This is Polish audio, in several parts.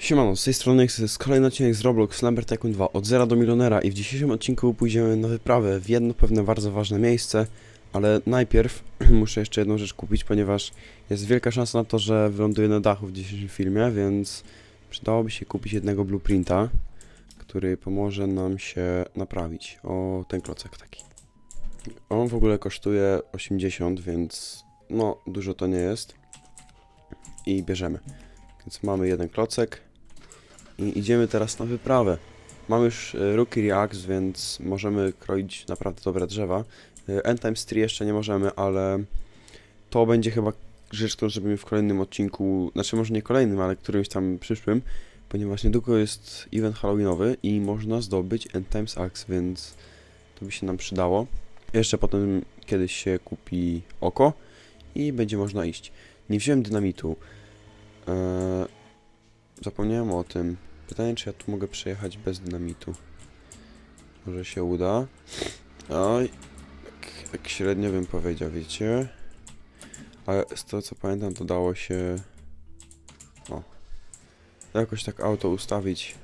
Siemano, z tej strony jest kolejny odcinek z Roblox Number Tycoon 2 od zera do milionera i w dzisiejszym odcinku pójdziemy na wyprawę w jedno pewne bardzo ważne miejsce, ale najpierw muszę jeszcze jedną rzecz kupić, ponieważ jest wielka szansa na to, że wyląduję na dachu w dzisiejszym filmie, więc przydałoby się kupić jednego blueprinta, który pomoże nam się naprawić. O, ten klocek taki. On w ogóle kosztuje 80, więc no, dużo to nie jest. I bierzemy. Więc mamy jeden klocek. I idziemy teraz na wyprawę. Mamy już e, Rookie Reacts, więc możemy kroić naprawdę dobre drzewa. E, End Times 3 jeszcze nie możemy, ale to będzie chyba rzecz, którą zrobimy w kolejnym odcinku. Znaczy może nie kolejnym, ale którymś tam przyszłym. Ponieważ niedługo jest event halloweenowy i można zdobyć End Times Axe, więc to by się nam przydało. Jeszcze potem kiedyś się kupi oko i będzie można iść. Nie wziąłem dynamitu. Eee, zapomniałem o tym. Pytanie, czy ja tu mogę przejechać bez dynamitu. Może się uda. Oj, tak, tak średnio bym powiedział, wiecie. Ale z tego co pamiętam, to dało się... O. Jakoś tak auto ustawić.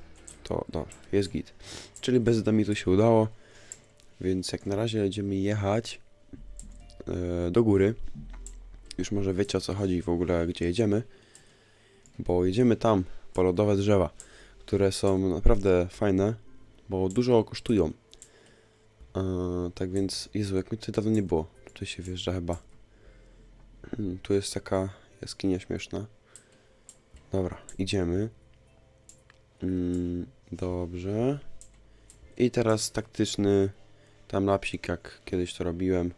To dobra, jest git. Czyli bez dynamitu się udało. Więc jak na razie będziemy jechać e, do góry. Już może wiecie o co chodzi w ogóle, gdzie jedziemy. Bo jedziemy tam, po lodowe drzewa, które są naprawdę fajne, bo dużo kosztują. E, tak więc, Jezu, jak mi tutaj dawno nie było. Tutaj się wjeżdża chyba. Hmm, Tu jest taka jaskinia śmieszna. Dobra, idziemy. Mm, dobrze. I teraz taktyczny tam lapsik, jak kiedyś to robiłem.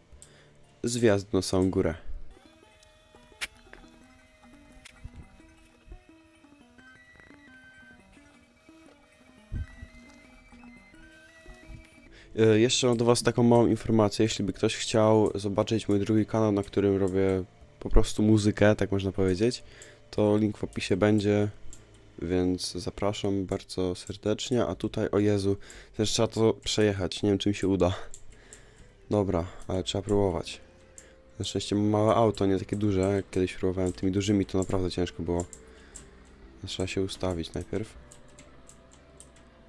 Zwiazd na samą górę. Jeszcze mam do Was taką małą informację. Jeśli by ktoś chciał zobaczyć mój drugi kanał, na którym robię po prostu muzykę, tak można powiedzieć, to link w opisie będzie, więc zapraszam bardzo serdecznie. A tutaj, o Jezu, też trzeba to przejechać. Nie wiem, czy mi się uda. Dobra, ale trzeba próbować. Na szczęście mam małe auto, nie takie duże. Jak kiedyś próbowałem tymi dużymi, to naprawdę ciężko było. Trzeba się ustawić najpierw.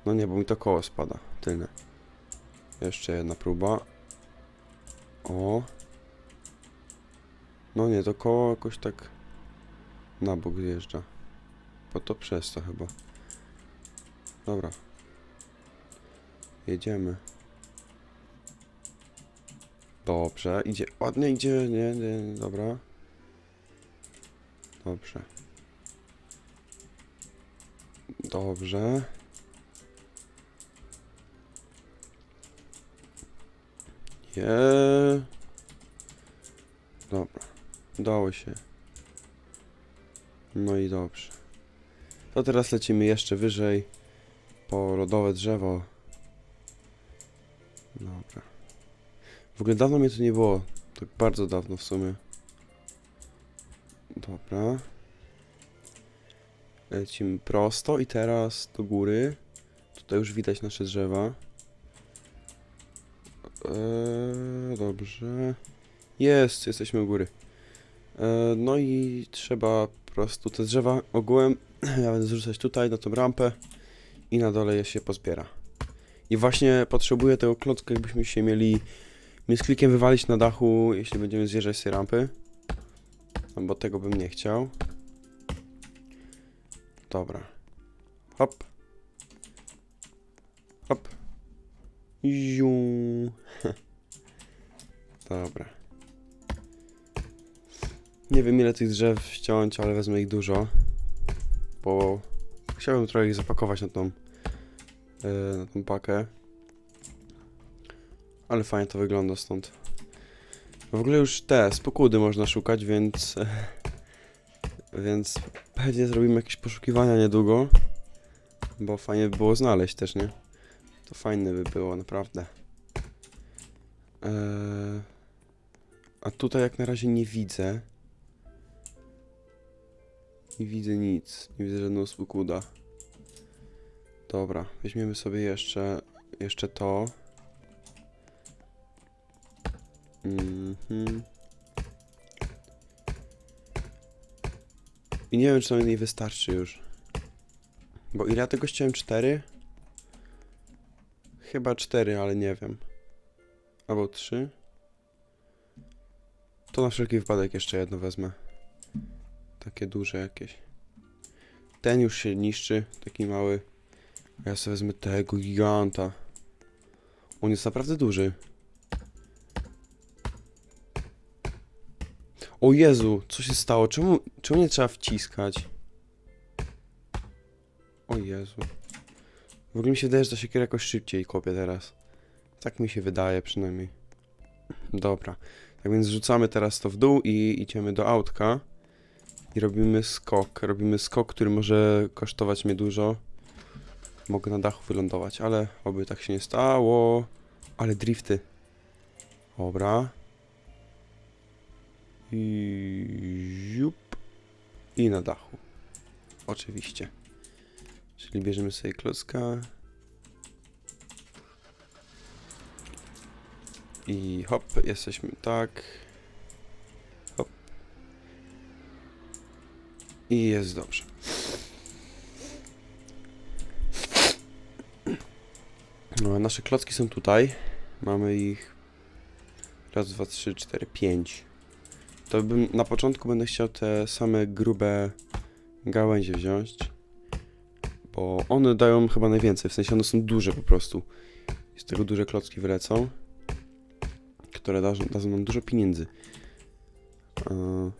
No nie, bo mi to koło spada. Tylne. Jeszcze jedna próba. O. No nie, to koło jakoś tak na bok zjeżdża. Bo to przez to chyba. Dobra. Jedziemy. Dobrze, idzie. Ładnie idzie, nie, nie, dobra. Dobrze. Dobrze. Je. Dobra. Udało się. No i dobrze. To teraz lecimy jeszcze wyżej. Po lodowe drzewo. Dobra. W ogóle dawno mnie tu nie było. Tak bardzo dawno w sumie. Dobra. Lecimy prosto i teraz do góry. Tutaj już widać nasze drzewa. Eee, dobrze. Jest, jesteśmy u góry. Eee, no i trzeba po prostu te drzewa ogółem. Ja będę zrzucać tutaj na tą rampę i na dole je się pozbiera. I właśnie potrzebuję tego klocka, jakbyśmy się mieli my z klikiem wywalić na dachu, jeśli będziemy zjeżdżać z tej rampy. No bo tego bym nie chciał. Dobra. Hop. Hop. Ziu. Dobra. Nie wiem ile tych drzew ściąć, ale wezmę ich dużo. Bo chciałbym trochę ich zapakować na tą, yy, na tą pakę. Ale fajnie to wygląda stąd. W ogóle już te spokudy można szukać, więc... Więc pewnie zrobimy jakieś poszukiwania niedługo. Bo fajnie by było znaleźć też, nie? To fajne by było, naprawdę. Eee, a tutaj jak na razie nie widzę. Nie widzę nic. Nie widzę żadnego spokuda. Dobra, weźmiemy sobie jeszcze, jeszcze to. Mhm. I nie wiem, czy to mi wystarczy już. Bo ile ja tego chciałem? Cztery? Chyba cztery, ale nie wiem. Albo trzy. To na wszelki wypadek jeszcze jedno wezmę. Takie duże jakieś. Ten już się niszczy, taki mały. A ja sobie wezmę tego giganta. On jest naprawdę duży. O Jezu, co się stało? Czemu, czemu nie trzeba wciskać? O Jezu. W ogóle mi się wydaje, że ta siekiera jakoś szybciej kopie teraz. Tak mi się wydaje przynajmniej. Dobra. Tak więc rzucamy teraz to w dół i idziemy do autka. I robimy skok. Robimy skok, który może kosztować mnie dużo. Mogę na dachu wylądować, ale oby tak się nie stało. Ale drifty. Dobra. I ziup. I na dachu. Oczywiście. Czyli bierzemy sobie klocka. I hop, jesteśmy tak. Hop. I jest dobrze. No, nasze klocki są tutaj. Mamy ich raz, dwa, trzy, cztery, pięć. To bym na początku będę chciał te same grube gałęzie wziąć. Bo one dają chyba najwięcej, w sensie one są duże po prostu. Z tego duże klocki wylecą. Które da, dadzą nam dużo pieniędzy. Eee,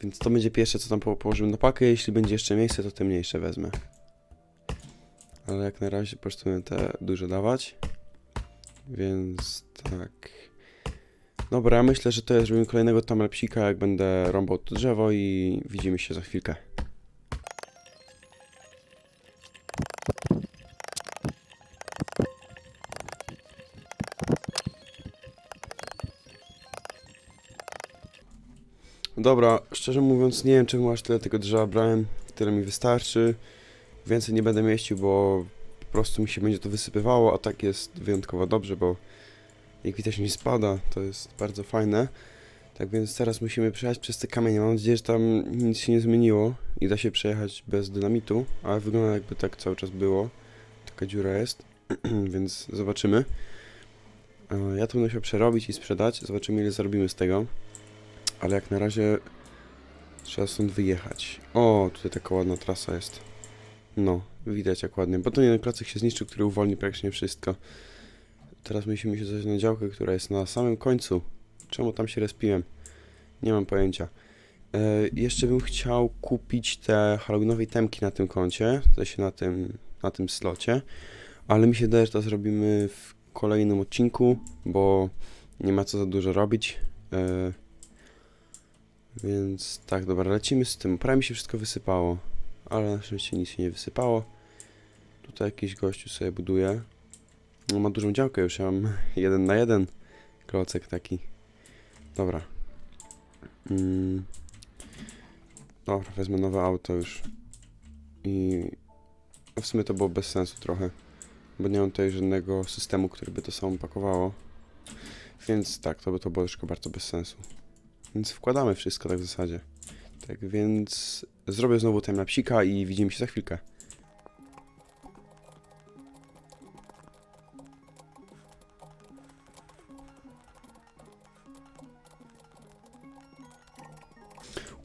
więc to będzie pierwsze, co tam po, położymy na pakę. Jeśli będzie jeszcze miejsce, to te mniejsze wezmę. Ale jak na razie po prostu te duże dawać. Więc tak. Dobra, myślę, że to jest zrobimy kolejnego tamelpsika, jak będę rąbał to drzewo i widzimy się za chwilkę. Dobra, szczerze mówiąc nie wiem czemu aż tyle tego drzewa brałem, tyle mi wystarczy. Więcej nie będę mieścił, bo po prostu mi się będzie to wysypywało, a tak jest wyjątkowo dobrze, bo jak widać mi spada, to jest bardzo fajne. Tak więc teraz musimy przejechać przez te kamienie. Mam nadzieję, że tam nic się nie zmieniło i da się przejechać bez dynamitu, ale wygląda jakby tak cały czas było. Taka dziura jest, więc zobaczymy. E, Ja to będę się przerobić i sprzedać. Zobaczymy ile zarobimy z tego. Ale jak na razie trzeba stąd wyjechać. O, tutaj taka ładna trasa jest. No, widać jak ładnie. Bo to jeden klocek się zniszczył, który uwolni praktycznie wszystko. Teraz musimy się zejść na działkę, która jest na samym końcu. Czemu tam się respiłem? Nie mam pojęcia. E, jeszcze bym chciał kupić te halloweenowe temki na tym koncie, w sensie na tym, na tym slocie, ale mi się wydaje, że to zrobimy w kolejnym odcinku, bo nie ma co za dużo robić. E, więc tak, dobra, lecimy z tym. Prawie mi się wszystko wysypało, ale na szczęście nic się nie wysypało. Tutaj jakiś gościu sobie buduje. No ma dużą działkę już, ja mam jeden na jeden klocek taki. Dobra. Mm. Dobra, wezmę nowe auto już. I w sumie to było bez sensu trochę, bo nie mam tutaj żadnego systemu, który by to samo pakowało. Więc tak, to by to było troszkę bardzo bez sensu. Więc wkładamy wszystko tak w zasadzie. Tak więc zrobię znowu time psika i widzimy się za chwilkę.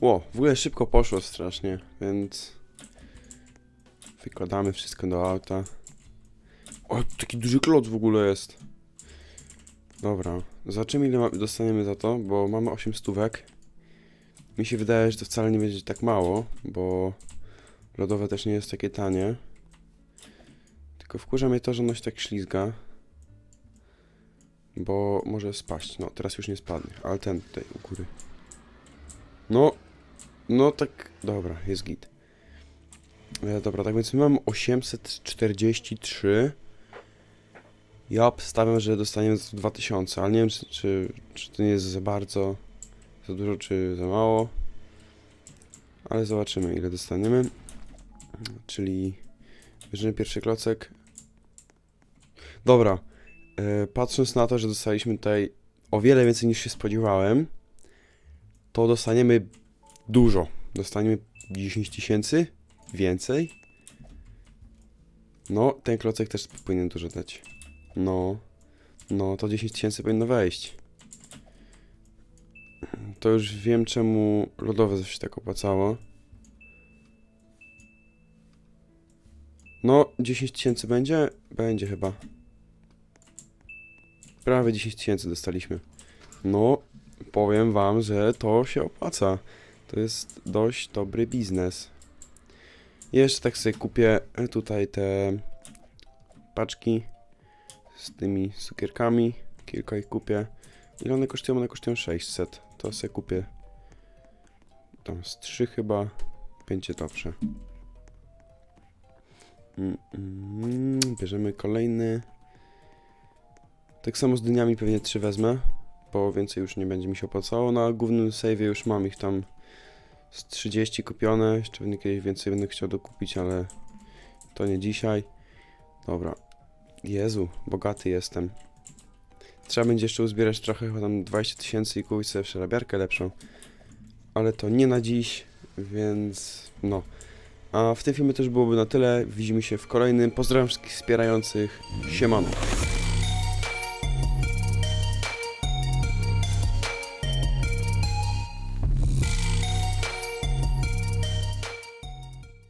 Ło, w ogóle szybko poszło strasznie, więc wykładamy wszystko do auta. O, taki duży kloc w ogóle jest. Dobra, zobaczymy ile dostaniemy za to, bo mamy 8 stówek. Mi się wydaje, że to wcale nie będzie tak mało, bo lodowe też nie jest takie tanie. Tylko wkurza mnie to, że ono się tak ślizga. Bo może spaść. No, teraz już nie spadnie, ale ten tutaj u góry. No, no tak, dobra, jest git. E, dobra, tak więc my mamy 843. Ja obstawiam, że dostaniemy za to 2000, ale nie wiem, czy, czy, czy to nie jest za bardzo, za dużo, czy za mało. Ale zobaczymy, ile dostaniemy. Czyli bierzemy pierwszy klocek. Dobra, e, patrząc na to, że dostaliśmy tutaj o wiele więcej niż się spodziewałem, to dostaniemy dużo. Dostaniemy 10 tysięcy więcej. No, ten klocek też powinien dużo dać. No, no, to 10 tysięcy powinno wejść. To już wiem, czemu lodowe zawsze tak opłacało. No, 10 tysięcy będzie? Będzie chyba. Prawie 10 tysięcy dostaliśmy. No, powiem wam, że to się opłaca. To jest dość dobry biznes. Jeszcze tak sobie kupię tutaj te paczki z tymi cukierkami. Kilka ich kupię. Ile one kosztują? One kosztują 600. To sobie kupię tam z 3 chyba. Będzie dobrze. Mm, mm, bierzemy kolejny. Tak samo z dyniami pewnie 3 wezmę, bo więcej już nie będzie mi się opłacało. Na głównym save'ie już mam ich tam z 30 kupione. Jeszcze kiedyś więcej będę chciał dokupić, ale to nie dzisiaj. Dobra. Jezu, bogaty jestem. Trzeba będzie jeszcze uzbierać trochę, chyba tam 20 tysięcy i kupić sobie przerabiarkę lepszą. Ale to nie na dziś, więc no. A w tym filmie też byłoby na tyle. Widzimy się w kolejnym. Pozdrawiam wszystkich wspierających. Siemano.